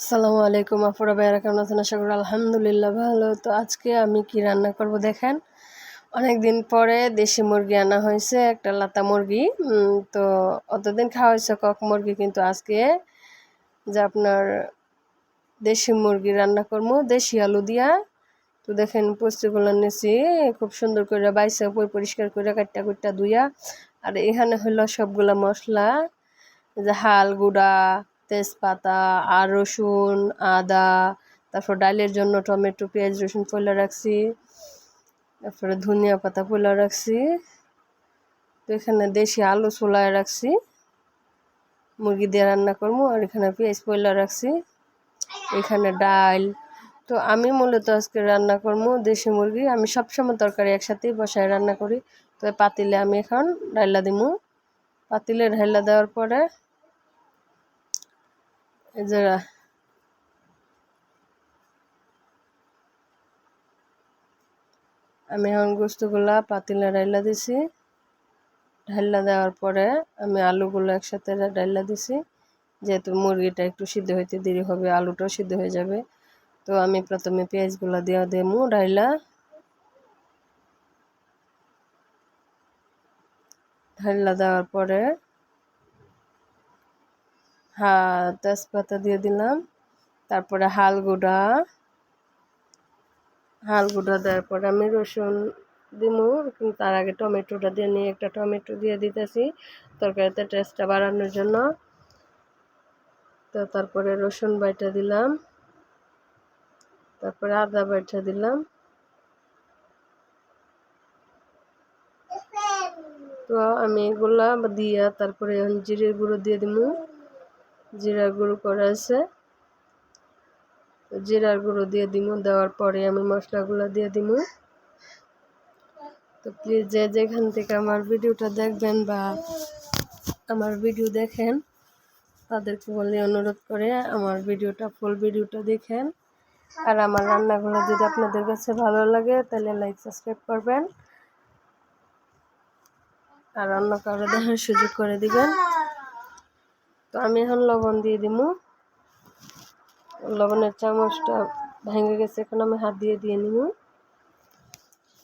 আসসালামু আলাইকুম আপুরা ভাইয়ারা কেমন আছেন? আশা করি আলহামদুলিল্লাহ ভালো। তো আজকে আমি কি রান্না করব দেখেন? অনেক দিন পরে দেশি মুরগি আনা হয়েছে, একটা লাতা মুরগি। তো অতদিন খাওয়া হয়েছে কক মুরগি, কিন্তু আজকে যে আপনার দেশি মুরগি রান্না করব, দেশি আলু দিয়া। তো দেখেন পুষ্টিগুলো নিছি, খুব সুন্দর করে বাইসে পরিষ্কার করে কাটটা কুটটা ধুইয়া। আর এখানে হলো সবগুলা মশলা, যে হাল, গুঁড়া তেজপাতা, আর রসুন, আদা, তারপর ডালের জন্য টমেটো, পেঁয়াজ, রসুন ফেলে রাখছি। তারপরে ধনিয়া পাতা ফেলে রাখছি। তো এখানে দেশি আলু চুলায় রাখছি। মুরগি দিয়ে রান্না করব, আর এখানে পেঁয়াজ পয়লা রাখছি। এখানে ডাল। তো আমি মূলত আজকে রান্না করব দেশি মুরগি। আমি সবসময় তরকারি একসাথেই বসায় রান্না করি। তো পাতিলে আমি এখন ডাইলা দিমু। পাতিলে ঢাইলা দেওয়ার পরে এই যে আমি এখন গোস্তগুলা পাতিলে ডাইলা দিছি। ঢাইলা দেওয়ার পরে আমি আলুগুলো একসাথে ডাইলা দিছি। যেহেতু মুরগিটা একটু সিদ্ধ হইতে দেরি হবে, আলুটাও সিদ্ধ হয়ে যাবে। তো আমি প্রথমে পেঁয়াজগুলো দেওয়া দেবো ডাইলা ঢাইলা দেওয়ার পরে হ্যাঁ তেজপাতা দিয়ে দিলাম। তারপরে হাল গুঁড়া হাল গুঁড়া দেওয়ার পরে আমি রসুন দিমু তার আগে টমেটোটা দিয়ে নিয়ে একটা টমেটো দিয়ে দিতেছি তরকারিতে টেস্টটা বাড়ানোর জন্য। তো তারপরে রসুন বাইটা দিলাম। তারপরে আদা বাইটা দিলাম। তো আমি এগুলা দিয়া তারপরে জিরের গুঁড়ো দিয়ে দিমু। জিরার গুঁড়ো করা আছে। জিরার গুঁড়ো দিয়ে দিমু, দেওয়ার পরে আমি মশলাগুলো দিয়ে দিমু। তো প্লিজ যে যেখান থেকে আমার ভিডিওটা দেখবেন বা আমার ভিডিও দেখেন, তাদেরকে বলে অনুরোধ করে আমার ভিডিওটা ফুল ভিডিওটা দেখেন। আর আমার রান্নাগুলো যদি আপনাদের কাছে ভালো লাগে, তাহলে লাইক সাবস্ক্রাইব করবেন। আর অন্য কারও দেখার সুযোগ করে দিবেন। আমি এখন লবণ দিয়ে দিব লবণের চামচটা ভেঙে গেছে, এখন আমি হাত দিয়ে দিয়ে নিব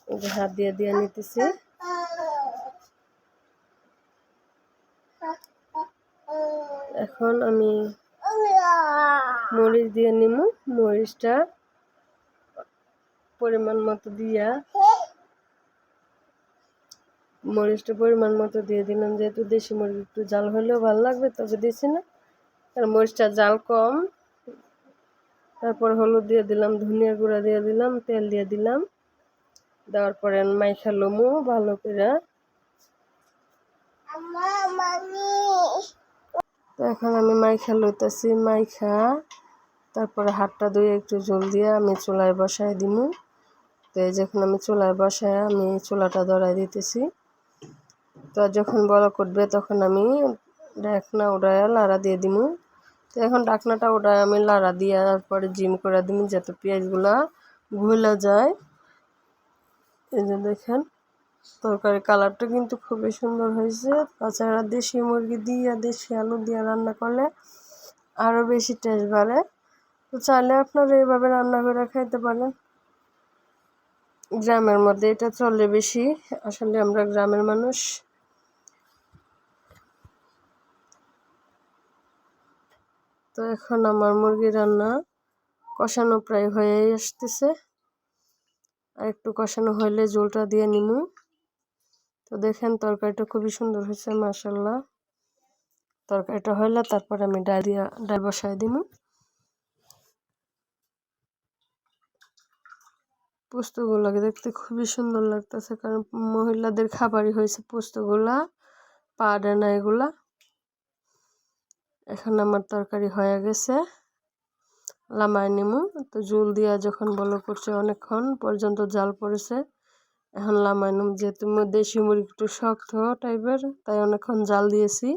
যে হাত দিয়ে দিয়ে নিতেছি। এখন আমি মরিচ দিয়ে নিব মরিচটা পরিমাণ মতো দিয়া মরিচটা পরিমাণ মতো দিয়ে দিলাম। যেহেতু দেশি মরিচ একটু জাল হলেও ভালো লাগবে, তবে দিছি না। আর মরিচটা জাল কম। তারপর হলুদ দিয়ে দিলাম, ধনিয়া গুঁড়া দিয়ে দিলাম, তেল দিয়ে দিলাম। দেওয়ার পরে মাইখা লমু ভালো করে। এখন আমি মাইখা লইতেছি, মাইখা। তারপরে হাতটা ধুয়ে একটু জল দিয়ে আমি চুলায় বসায় দিমু। তো যখন আমি চুলায় বসায় আমি চুলাটা ধরাই দিতেছি। তো যখন বড় করবে তখন আমি ঢাকনা উড়ায় লাড়া দিয়ে দিমু। তো এখন ঢাকনাটা উড়ায় আমি লাড়া দিয়ে তারপরে জিম করে দিমু যাতে পেঁয়াজগুলা ভুলে যায়। এই যে দেখেন তরকারি কালারটা কিন্তু খুবই সুন্দর হয়েছে। তাছাড়া দেশি মুরগি দিয়ে, দেশি আলু দিয়ে রান্না করলে আরও বেশি টেস্ট বাড়ে। তো চাইলে আপনারা এইভাবে রান্না করে খাইতে পারেন। গ্রামের মধ্যে এটা চলে বেশি। আসলে আমরা গ্রামের মানুষ। তো এখন আমার মুরগি রান্না কষানো প্রায় হয়েই আসতেছে। আর একটু কষানো হইলে জলটা দিয়ে নিমু। তো দেখেন, তরকারিটা খুবই সুন্দর হয়েছে মাসাল্লাহ তরকারিটা হইলে তারপর আমি ডাল দিয়া, ডাল বসাই দিমু। পোস্তগুলোকে দেখতে খুবই সুন্দর লাগতেছে, কারণ মহিলাদের খাবারই হয়েছে পোস্তগুলা পা ডানা এগুলা। এখন আমার তরকারি হয়ে গেছে। লামায় নিমু। তো জল দিয়া যখন বলো করছে অনেকক্ষণ পর্যন্ত জাল পড়েছে। এখন লামায় নিম। যেহেতু দেশি মুরগি একটু শক্ত টাইপের, তাই অনেকক্ষণ জাল দিয়েছি।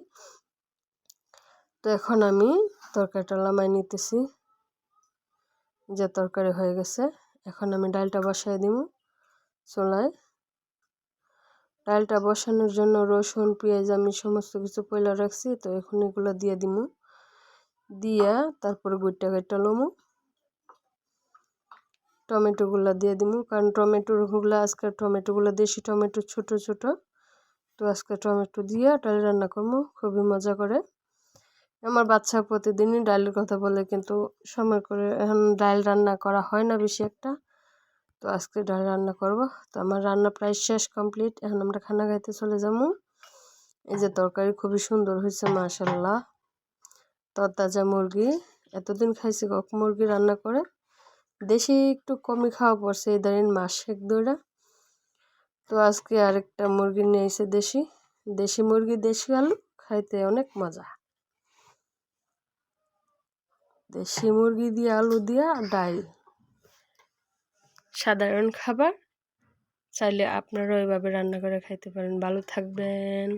তো এখন আমি তরকারিটা লামায় নিতেছি। যে তরকারি হয়ে গেছে, এখন আমি ডালটা বসাই দিব চোলায়। ডালটা বসানোর জন্য রসুন, পেঁয়াজ আমি সমস্ত কিছু পয়লা রাখছি, তো এখন এগুলো দিয়ে দিব দিয়া তারপরে গুইটা গাইটা লমু। টমেটোগুলো দিয়ে দিমু, কারণ টমেটোগুলো আজকে টমেটোগুলো দেশি টমেটো, ছোট ছোট। তো আজকে টমেটো দিয়ে ডাল রান্না করব খুবই মজা করে। আমার বাচ্চা প্রতিদিনই ডালের কথা বলে, কিন্তু সময় করে এখন ডাল রান্না করা হয় না বেশি একটা। তো আজকে ডাল রান্না করব। তো আমার রান্না প্রায় শেষ কমপ্লিট এখন আমরা খানা খাইতে চলে যাব। এই যে তরকারি খুবই সুন্দর হয়েছে মাশাল্লাহ তরতাজা মুরগি। এতদিন খাইছি কক মুরগি রান্না করে। দেশি একটু কমই খাওয়া পড়ছে এই ধরেন মাস এক দুটা তো আজকে আরেকটা মুরগি নিয়ে এসে দেশি। দেশি মুরগি, দেশি আলু, খাইতে অনেক মজা। দেশি মুরগি দিয়ে আলু দিয়া ডাল সাধারণ খাবার। চাইলে আপনারাও এভাবে রান্না করে খাইতে পারেন। ভালো থাকবেন।